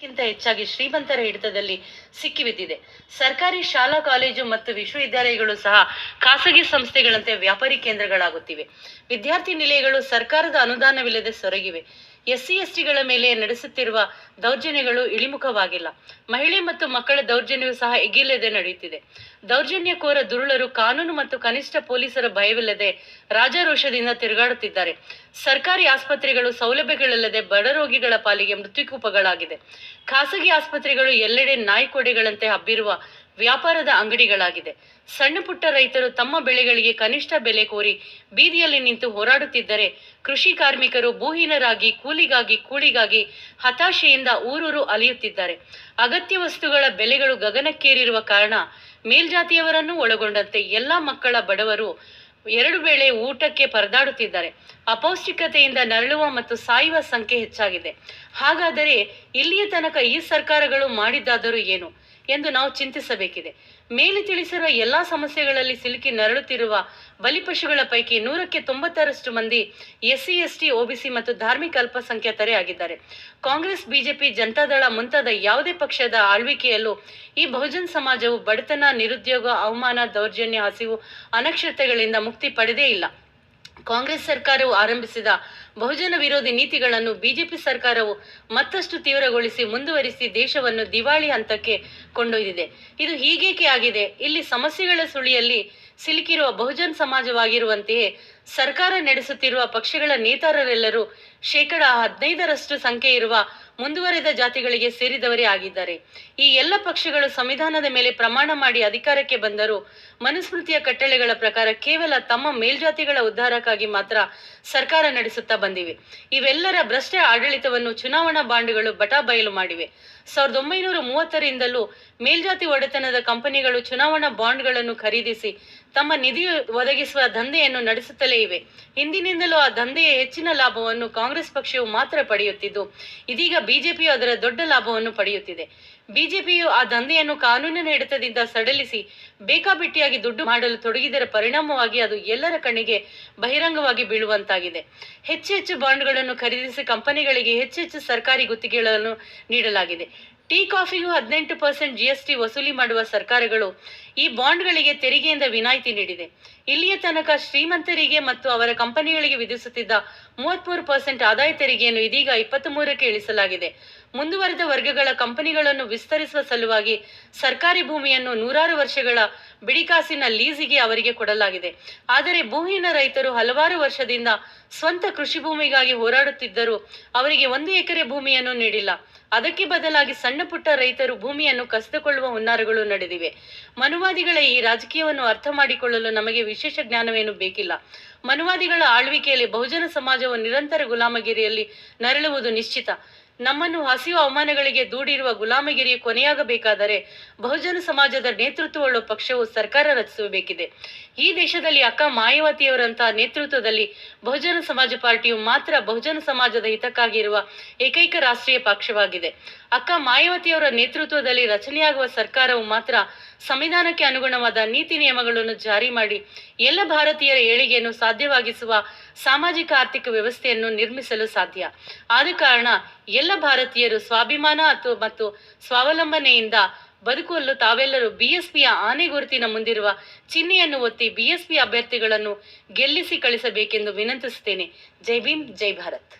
ಕ್ಕಿಂತ ಹೆಚ್ಚಾಗಿ ಶ್ರೀಮಂತರ ಹಿಡಿತದಲ್ಲಿ ಸಿಕ್ಕಿಬಿದ್ದಿದೆ. ಸರ್ಕಾರಿ ಶಾಲಾ, ಕಾಲೇಜು ಮತ್ತು ವಿಶ್ವವಿದ್ಯಾಲಯಗಳು ಸಹ ಖಾಸಗಿ ಸಂಸ್ಥೆಗಳಂತೆ ವ್ಯಾಪಾರಿ ಕೇಂದ್ರಗಳಾಗುತ್ತಿವೆ. ವಿದ್ಯಾರ್ಥಿ ನಿಲಯಗಳು ಸರ್ಕಾರದ ಅನುದಾನವಿಲ್ಲದೆ ಸೊರಗಿವೆ. ಎಸ್ಸಿ ಎಸ್ಟಿಗಳ ಮೇಲೆ ನಡೆಸುತ್ತಿರುವ ದೌರ್ಜನ್ಯಗಳು ಇಳಿಮುಖವಾಗಿಲ್ಲ. ಮಹಿಳೆ ಮತ್ತು ಮಕ್ಕಳ ದೌರ್ಜನ್ಯವು ಸಹ ಎಗಿಲ್ಲದೆ ನಡೆಯುತ್ತಿದೆ. ದೌರ್ಜನ್ಯಕೋರ ದುರುಳರು ಕಾನೂನು ಮತ್ತು ಕನಿಷ್ಠ ಪೊಲೀಸರ ಭಯವಿಲ್ಲದೆ ರಾಜಾರೋಷದಿಂದ ತಿರುಗಾಡುತ್ತಿದ್ದಾರೆ. ಸರ್ಕಾರಿ ಆಸ್ಪತ್ರೆಗಳು ಸೌಲಭ್ಯಗಳಿಲ್ಲದೆ ಬಡ ರೋಗಿಗಳ ಪಾಲಿಗೆ ಮೃತ್ಯುಕೂಪಗಳಾಗಿದೆ. ಖಾಸಗಿ ಆಸ್ಪತ್ರೆಗಳು ಎಲ್ಲೆಡೆ ನಾಯ್ಕೊಡೆಗಳಂತೆ ಹಬ್ಬಿರುವ ವ್ಯಾಪಾರದ ಅಂಗಡಿಗಳಾಗಿದೆ. ಸಣ್ಣ ಪುಟ್ಟ ರೈತರು ತಮ್ಮ ಬೆಳೆಗಳಿಗೆ ಕನಿಷ್ಠ ಬೆಲೆ ಕೋರಿ ಬೀದಿಯಲ್ಲಿ ನಿಂತು ಹೋರಾಡುತ್ತಿದ್ದರೆ ಕೃಷಿ ಕಾರ್ಮಿಕರು ಭೂಹೀನರಾಗಿ ಕೂಲಿಗಾಗಿ ಕೂಳಿಗಾಗಿ ಹತಾಶೆಯಿಂದ ಊರೂರು ಅಲಿಯುತ್ತಿದ್ದಾರೆ. ಅಗತ್ಯ ವಸ್ತುಗಳ ಬೆಲೆಗಳು ಗಗನಕ್ಕೇರಿರುವ ಕಾರಣ ಮೇಲ್ಜಾತಿಯವರನ್ನು ಒಳಗೊಂಡಂತೆ ಎಲ್ಲ ಮಕ್ಕಳ ಬಡವರು ಎರಡು ವೇಳೆ ಊಟಕ್ಕೆ ಪರದಾಡುತ್ತಿದ್ದಾರೆ. ಅಪೌಷ್ಟಿಕತೆಯಿಂದ ನರಳುವ ಮತ್ತು ಸಾಯುವ ಸಂಖ್ಯೆ ಹೆಚ್ಚಾಗಿದೆ. ಹಾಗಾದರೆ ಇಲ್ಲಿಯ ತನಕ ಈ ಸರ್ಕಾರಗಳು ಮಾಡಿದ್ದಾದರೂ ಏನು ಎಂದು ನಾವು ಚಿಂತಿಸಬೇಕಿದೆ. ಮೇಲೆ ತಿಳಿಸಿರುವ ಎಲ್ಲಾ ಸಮಸ್ಯೆಗಳಲ್ಲಿ ಸಿಲುಕಿ ನರಳುತ್ತಿರುವ ಬಲಿಪಶುಗಳ ಪೈಕಿ ನೂರಕ್ಕೆ ತೊಂಬತ್ತರಷ್ಟು ಮಂದಿ ಎಸ್ಸಿ, ಎಸ್ಟಿ, ಒಬಿಸಿ ಮತ್ತು ಧಾರ್ಮಿಕ ಅಲ್ಪಸಂಖ್ಯಾತರೇ ಆಗಿದ್ದಾರೆ. ಕಾಂಗ್ರೆಸ್, ಬಿಜೆಪಿ, ಜನತಾದಳ ಮುಂತಾದ ಯಾವುದೇ ಪಕ್ಷದ ಆಳ್ವಿಕೆಯಲ್ಲೂ ಈ ಬಹುಜನ್ ಸಮಾಜವು ಬಡತನ, ನಿರುದ್ಯೋಗ, ಅವಮಾನ, ದೌರ್ಜನ್ಯ, ಹಸಿವು, ಅನಕ್ಷರತೆಗಳಿಂದ ಮುಕ್ತಿ ಪಡೆದೇ ಇಲ್ಲ. ಕಾಂಗ್ರೆಸ್ ಸರ್ಕಾರವು ಆರಂಭಿಸಿದ ಬಹುಜನ ವಿರೋಧಿ ನೀತಿಗಳನ್ನು ಬಿಜೆಪಿ ಸರ್ಕಾರವು ಮತ್ತಷ್ಟು ತೀವ್ರಗೊಳಿಸಿ ಮುಂದುವರಿಸಿ ದೇಶವನ್ನು ದಿವಾಳಿ ಹಂತಕ್ಕೆ ಕೊಂಡೊಯ್ದಿದೆ. ಇದು ಹೀಗೇಕೆ ಆಗಿದೆ? ಇಲ್ಲಿ ಸಮಸ್ಯೆಗಳ ಸುಳಿಯಲ್ಲಿ ಸಿಲುಕಿರುವ ಬಹುಜನ್ ಸಮಾಜವಾಗಿರುವಂತೆಯೇ ಸರ್ಕಾರ ನಡೆಸುತ್ತಿರುವ ಪಕ್ಷಗಳ ನೇತಾರರೆಲ್ಲರೂ ಶೇಕಡ ಹದಿನೈದರಷ್ಟು ಸಂಖ್ಯೆ ಇರುವ ಮುಂದುವರೆದ ಜಾತಿಗಳಿಗೆ ಸೇರಿದವರೇ ಆಗಿದ್ದಾರೆ. ಈ ಎಲ್ಲ ಪಕ್ಷಗಳು ಸಂವಿಧಾನದ ಮೇಲೆ ಪ್ರಮಾಣ ಮಾಡಿ ಅಧಿಕಾರಕ್ಕೆ ಬಂದರೂ ಮನುಸ್ಮೃತಿಯ ಕಟ್ಟಳೆಗಳ ಪ್ರಕಾರ ಕೇವಲ ತಮ್ಮ ಮೇಲ್ಜಾತಿಗಳ ಉದ್ಧಾರಕ್ಕಾಗಿ ಮಾತ್ರ ಸರ್ಕಾರ ನಡೆಸುತ್ತಾ ಬಂದಿವೆ. ಇವೆಲ್ಲರ ಭ್ರಷ್ಟ ಆಡಳಿತವನ್ನು ಚುನಾವಣಾ ಬಾಂಡ್ಗಳು ಬಟಾಬಯಲು ಮಾಡಿವೆ. ಸಾವಿರದ ಒಂಬೈನೂರ ಮೂವತ್ತರಿಂದಲೂ ಮೇಲ್ಜಾತಿ ಒಡೆತನದ ಕಂಪನಿಗಳು ಚುನಾವಣಾ ಬಾಂಡ್ಗಳನ್ನು ಖರೀದಿಸಿ ತಮ್ಮ ನಿಧಿ ಒದಗಿಸುವ ದಂಧೆಯನ್ನು ನಡೆಸುತ್ತಲೇ ಇವೆ. ಹಿಂದಿನಿಂದಲೂ ಆ ದಂಧೆಯ ಹೆಚ್ಚಿನ ಲಾಭವನ್ನು ಕಾಂಗ್ರೆಸ್ ಪಕ್ಷವು ಮಾತ್ರ ಪಡೆಯುತ್ತಿದ್ದು, ಇದೀಗ ಬಿಜೆಪಿಯು ಅದರ ದೊಡ್ಡ ಲಾಭವನ್ನು ಪಡೆಯುತ್ತಿದೆ. ಬಿಜೆಪಿಯು ಆ ದಂಧೆಯನ್ನು ಕಾನೂನಿನ ಹಿಡಿತದಿಂದ ಸಡಲಿಸಿ, ಬೇಕಾಬಿಟ್ಟಿಯಾಗಿ ದುಡ್ಡು ಮಾಡಲು ತೊಡಗಿದರ ಪರಿಣಾಮವಾಗಿ ಅದು ಎಲ್ಲರ ಕಣ್ಣಿಗೆ ಬಹಿರಂಗವಾಗಿ ಬೀಳುವಂತಾಗಿದೆ. ಹೆಚ್ಚು ಹೆಚ್ಚು ಬಾಂಡ್ಗಳನ್ನು ಖರೀದಿಸಿ ಕಂಪನಿಗಳಿಗೆ ಹೆಚ್ಚು ಹೆಚ್ಚು ಸರ್ಕಾರಿ ಗುತ್ತಿಗೆಗಳನ್ನು ನೀಡಲಾಗಿದೆ. ಟೀ ಕಾಫಿಗೂ ಹದಿನೆಂಟು ಪರ್ಸೆಂಟ್ ಜಿಎಸ್ಟಿ ವಸೂಲಿ ಮಾಡುವ ಸರ್ಕಾರಗಳು ಈ ಬಾಂಡ್ಗಳಿಗೆ ತೆರಿಗೆಯಿಂದ ವಿನಾಯಿತಿ ನೀಡಿದೆ. ಇಲ್ಲಿಯ ತನಕ ಶ್ರೀಮಂತರಿಗೆ ಮತ್ತು ಅವರ ಕಂಪನಿಗಳಿಗೆ ವಿಧಿಸುತ್ತಿದ್ದ ಮೂವತ್ಮೂರು ಪರ್ಸೆಂಟ್ ಆದಾಯ ತೆರಿಗೆಯನ್ನು ಇದೀಗ ಇಪ್ಪತ್ತ್ ಮೂರಕ್ಕೆ ಇಳಿಸಲಾಗಿದೆ. ಮುಂದುವರೆದ ವರ್ಗಗಳ ಕಂಪನಿಗಳನ್ನು ವಿಸ್ತರಿಸುವ ಸಲುವಾಗಿ ಸರ್ಕಾರಿ ಭೂಮಿಯನ್ನು ನೂರಾರು ವರ್ಷಗಳ ಬಿಡಿಕಾಸಿನ ಲೀಸಿಗೆ ಅವರಿಗೆ ಕೊಡಲಾಗಿದೆ. ಆದರೆ ಭೂಹೀನ ರೈತರು ಹಲವಾರು ವರ್ಷದಿಂದ ಸ್ವಂತ ಕೃಷಿ ಭೂಮಿಗಾಗಿ ಹೋರಾಡುತ್ತಿದ್ದರೂ ಅವರಿಗೆ ಒಂದು ಎಕರೆ ಭೂಮಿಯನ್ನು ನೀಡಿಲ್ಲ. ಅದಕ್ಕೆ ಬದಲಾಗಿ ಸಣ್ಣ ಪುಟ್ಟ ರೈತರು ಭೂಮಿಯನ್ನು ಕಸಿದುಕೊಳ್ಳುವ ಹುನ್ನಾರಗಳು ನಡೆದಿವೆ. ಮನುವಾದಿಗಳ ಈ ರಾಜಕೀಯವನ್ನು ಅರ್ಥ ಮಾಡಿಕೊಳ್ಳಲು ನಮಗೆ ವಿಶೇಷ ಜ್ಞಾನವೇನು ಬೇಕಿಲ್ಲ. ಮನುವಾದಿಗಳ ಆಳ್ವಿಕೆಯಲ್ಲಿ ಬಹುಜನ ಸಮಾಜವು ನಿರಂತರ ಗುಲಾಮಗಿರಿಯಲ್ಲಿ ನರಳುವುದು ನಿಶ್ಚಿತ. ನಮ್ಮನ್ನು ಹಸಿವು ಅವಮಾನಗಳಿಗೆ ದೂಡಿರುವ ಗುಲಾಮಗಿರಿ ಕೊನೆಯಾಗಬೇಕಾದರೆ ಬಹುಜನ ಸಮಾಜದ ನೇತೃತ್ವವುಳ್ಳ ಪಕ್ಷವು ಸರ್ಕಾರ ರಚಿಸಬೇಕಿದೆ. ಈ ದೇಶದಲ್ಲಿ ಅಕ್ಕ ಮಾಯಾವತಿಯವರಂತಹ ನೇತೃತ್ವದಲ್ಲಿ ಬಹುಜನ ಸಮಾಜ ಪಾರ್ಟಿಯು ಮಾತ್ರ ಬಹುಜನ ಸಮಾಜದ ಹಿತಕ್ಕಾಗಿರುವ ಏಕೈಕ ರಾಷ್ಟ್ರೀಯ ಪಕ್ಷವಾಗಿದೆ. ಅಕ್ಕ ಮಾಯಾವತಿಯವರ ನೇತೃತ್ವದಲ್ಲಿ ರಚನೆಯಾಗುವ ಸರ್ಕಾರವು ಮಾತ್ರ ಸಂವಿಧಾನಕ್ಕೆ ಅನುಗುಣವಾದ ನೀತಿ ನಿಯಮಗಳನ್ನು ಜಾರಿ ಮಾಡಿ ಎಲ್ಲ ಭಾರತೀಯರ ಏಳಿಗೆಯನ್ನು ಸಾಧ್ಯವಾಗಿಸುವ ಸಾಮಾಜಿಕ ಆರ್ಥಿಕ ವ್ಯವಸ್ಥೆಯನ್ನು ನಿರ್ಮಿಸಲು ಸಾಧ್ಯ. ಆದ ಕಾರಣ ಎಲ್ಲ ಭಾರತೀಯರು ಸ್ವಾಭಿಮಾನ ಅಥವಾ ಮತ್ತು ಸ್ವಾವಲಂಬನೆಯಿಂದ ಬದುಕಲು ತಾವೆಲ್ಲರೂ ಬಿಎಸ್ಪಿಯ ಆನೆ ಗುರುತಿನ ಮುಂದಿರುವ ಚಿಹ್ನೆಯನ್ನು ಒತ್ತಿ ಬಿಎಸ್ಪಿ ಅಭ್ಯರ್ಥಿಗಳನ್ನು ಗೆಲ್ಲಿಸಿ ಕಳಿಸಬೇಕೆಂದು ವಿನಂತಿಸುತ್ತೇನೆ. ಜೈ ಭೀಮ್, ಜೈ ಭಾರತ್.